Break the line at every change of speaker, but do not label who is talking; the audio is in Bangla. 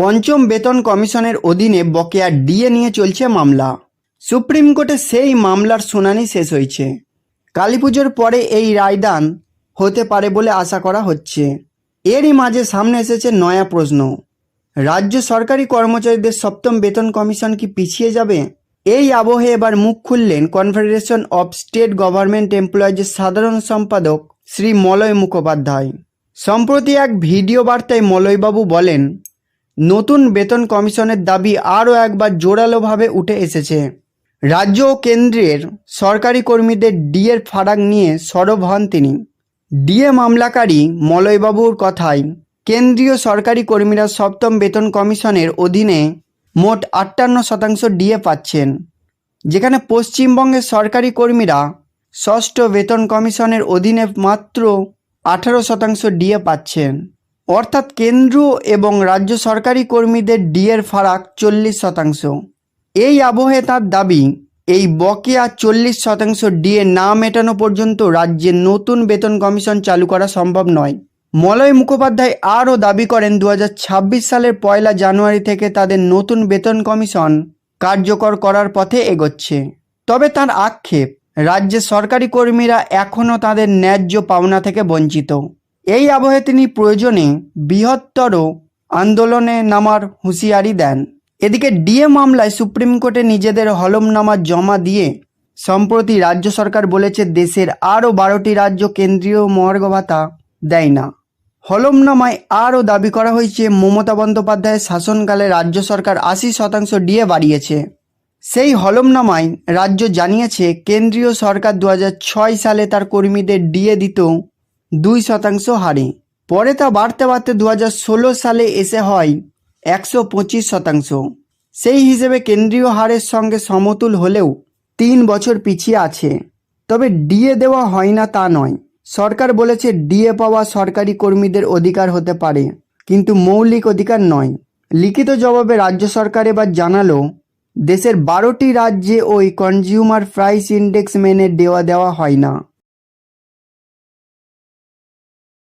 পঞ্চম বেতন কমিশনের অধীনে বকেয়া ডিএ নিয়ে চলছে মামলা। সুপ্রিম কোর্টে সেই মামলার শুনানি শেষ হয়েছে। কালীপুজোর পরে এই রায়দান হতে পারে বলে আশা করা হচ্ছে। এরই মাঝে সামনে এসেছে নয়া প্রশ্ন। রাজ্য সরকারি কর্মচারীদের সপ্তম বেতন কমিশন কি পিছিয়ে যাবে? এই আবহে এবার মুখ খুললেন কনফেডারেশন অব স্টেট গভর্নমেন্ট এমপ্লয়িজের সাধারণ সম্পাদক শ্রী মলয় মুখোপাধ্যায়। সম্প্রতি এক ভিডিও বার্তায় মলয়বাবু বলেন নতুন বেতন কমিশনের দাবি আরও একবার জোরালোভাবে উঠে এসেছে। রাজ্য ও কেন্দ্রের সরকারি কর্মীদের ডিএর ফারাক নিয়ে সরব হন তিনি। ডিএ মামলাকারী মলয়বাবুর কথায়, কেন্দ্রীয় সরকারি কর্মীরা সপ্তম বেতন কমিশনের অধীনে মোট আটান্ন শতাংশ ডিএ পাচ্ছেন, যেখানে পশ্চিমবঙ্গের সরকারি কর্মীরা ষষ্ঠ বেতন কমিশনের অধীনে মাত্র আঠারো শতাংশ ডিএ পাচ্ছেন। অর্থাৎ কেন্দ্র এবং রাজ্য সরকারি কর্মীদের ডিএর ফারাক চল্লিশ শতাংশ। এই আবহে তার দাবি, এই বকেয়া চল্লিশ শতাংশ ডিএ না মেটানো পর্যন্ত রাজ্যে নতুন বেতন কমিশন চালু করা সম্ভব নয়। মলয় মুখোপাধ্যায় আরও দাবি করেন দু হাজার ছাব্বিশ সালের পয়লা জানুয়ারি থেকে তাদের নতুন বেতন কমিশন কার্যকর করার পথে এগোচ্ছে। তবে তার আক্ষেপ, রাজ্যের সরকারি কর্মীরা এখনও তাদের ন্যায্য পাওনা থেকে বঞ্চিত। এই আবহে তিনি প্রয়োজনে বৃহত্তর আন্দোলনে নামার হুঁশিয়ারি দেন। এদিকে ডিএ মামলায় সুপ্রিম কোর্টে নিজেদের হলমনামা জমা দিয়ে সম্প্রতি রাজ্য সরকার বলেছে দেশের আরও বারোটি রাজ্য কেন্দ্রীয় মহার্ঘ ভাতা দেয় না। হলমনামায় আরও দাবি করা হয়েছে, মমতা বন্দ্যোপাধ্যায়ের শাসনকালে রাজ্য সরকার আশি শতাংশ ডিএ বাড়িয়েছে। সেই হলমনামায় রাজ্য জানিয়েছে, কেন্দ্রীয় সরকার দু সালে তার কর্মীদের ডিএ দিত দুই শতাংশ হারে। পরে তা বাড়তে বাড়তে দু সালে এসে হয় একশো পঁচিশ শতাংশ। সেই হিসেবে কেন্দ্রীয় হারের সঙ্গে সমতুল হলেও তিন বছর পিছিয়ে আছে। তবে ডিএ দেওয়া হয় না তা নয়। সরকার বলেছে ডিএ পাওয়া সরকারি কর্মীদের অধিকার হতে পারে, কিন্তু মৌলিক অধিকার নয়। লিখিত জবাবে রাজ্য সরকার এবার জানালো, দেশের বারোটি রাজ্যে ওই কনজিউমার প্রাইস ইন্ডেক্স মেনে দেওয়া দেওয়া হয় না।